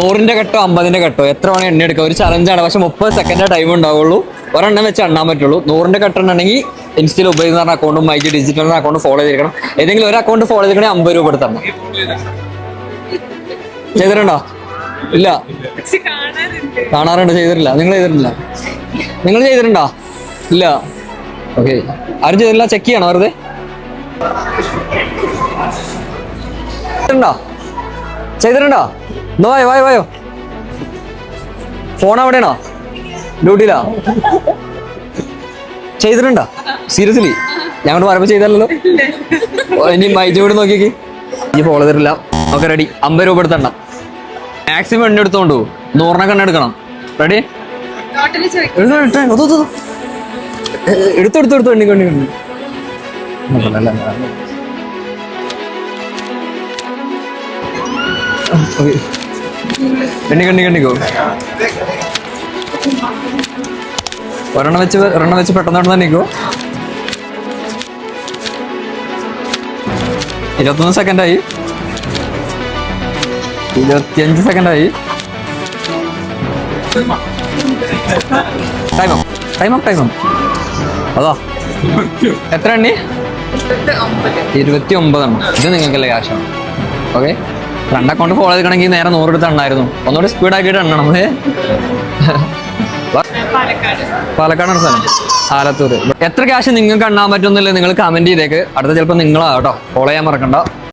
നൂറിന്റെ കെട്ടോ അമ്പതിന്റെ കെട്ടോ? എത്ര വേണേ എണ്ണ എടുക്കാം. ഒരു ചലഞ്ചാണ് പക്ഷെ മുപ്പത് സെക്കൻഡേ ടൈം ഉണ്ടാവുള്ളൂ. ഒരെണ്ണം വെച്ച് എണ്ണാൻ പറ്റുള്ളൂ. നൂറിന്റെ കെട്ടുണ്ടെങ്കിൽ ഇൻസ്റ്റയിൽ ഉപയോഗിക്കുന്ന അക്കൗണ്ടും മൈക്ക് ഡിജിറ്റൽ അക്കൗണ്ട് ഫോളോ ചെയ്തിരിക്കണം. ഏതെങ്കിലും ഒരു അക്കൗണ്ട് ഫോളോ ചെയ്തിരിക്കണേ അമ്പത് രൂപ എടുത്തരണം ചെയ്തിട്ടുണ്ടോ? ഇല്ല. കാണാറുണ്ട്. ചെയ്തിട്ടില്ല. നിങ്ങൾ ചെയ്തിട്ടില്ല? നിങ്ങൾ ചെയ്തിട്ടുണ്ടോ? ഇല്ല. ഓക്കെ. ആരും ചെയ്തിട്ടില്ല? ചെക്ക് ചെയ്യണോ വെറുതെ? ചെയ്തിട്ടുണ്ടോ? ചെയ്തിട്ടുണ്ടോ? എന്നാ വായോ വായോ വായോ ഫോൺ അവിടെയാണോ? ഡ്യൂട്ടിയിലാ ചെയ്തിട്ടുണ്ടോ? സീരിയസ്ലി ഞങ്ങൾ പറയുമ്പോൾ ചെയ്തല്ലോ ഇനി മൈജോട് നോക്കിയേക്ക്. ഈ ഫോളോ തരില്ല ഓക്കെ റെഡി അമ്പത് രൂപ എടുത്തണ്ട. മാക്സിമം എണ്ണ എടുത്തോണ്ടു. നൂറിനൊക്കെ എണ്ണ എടുക്കണം. റെഡി ടോട്ടലി ചോദിക്കും. എടുത്തോ എടുത്തോ അതോ, അതോ, അതോ. ഏ, എടുത്തോ എടുത്തോ എടുത്തോ എണ്ണി കണ്ണി കണ്ണി എണ്ണി എണ്ണിക്കോ കണ്ണിക്കോ ഒരെണ്ണം വെച്ച് ഒരെണ്ണം വെച്ച് പെട്ടെന്ന് പെട്ടെന്ന് എണ്ണിക്കോ. ഇരുപത്തൊന്ന് സെക്കൻഡായി. ഇരുപത്തിയഞ്ച് സെക്കൻഡായി. ടൈമോ ടൈമോ ടൈമോ അതോ? എത്ര എണ്ണി? ഇരുപത്തി ഒമ്പതെണ്ണം ഇത് നിങ്ങൾക്കല്ലേ കാശാണ് ഓക്കെ രണ്ട് അക്കൗണ്ട് ഫോളോ ചെയ്തിക്കണമെങ്കിൽ നേരെ നൂറ് എടുത്ത് എണ്ണായിരുന്നു. ഒന്നുകൂടി സ്പീഡ് ആക്കിയിട്ട് എണ്ണണം നമ്മൾ. പാലക്കാട് പാലക്കാടാണ് സ്ഥലം ആലത്തൂർ എത്ര ക്യാഷ് നിങ്ങൾക്ക് എണ്ണാൻ പറ്റുന്നില്ല നിങ്ങൾ കമന്റ് ചെയ്തേക്ക്. അടുത്ത ചിലപ്പോൾ നിങ്ങളാ കേട്ടോ. ഫോളോ ചെയ്യാൻ മറക്കണ്ട.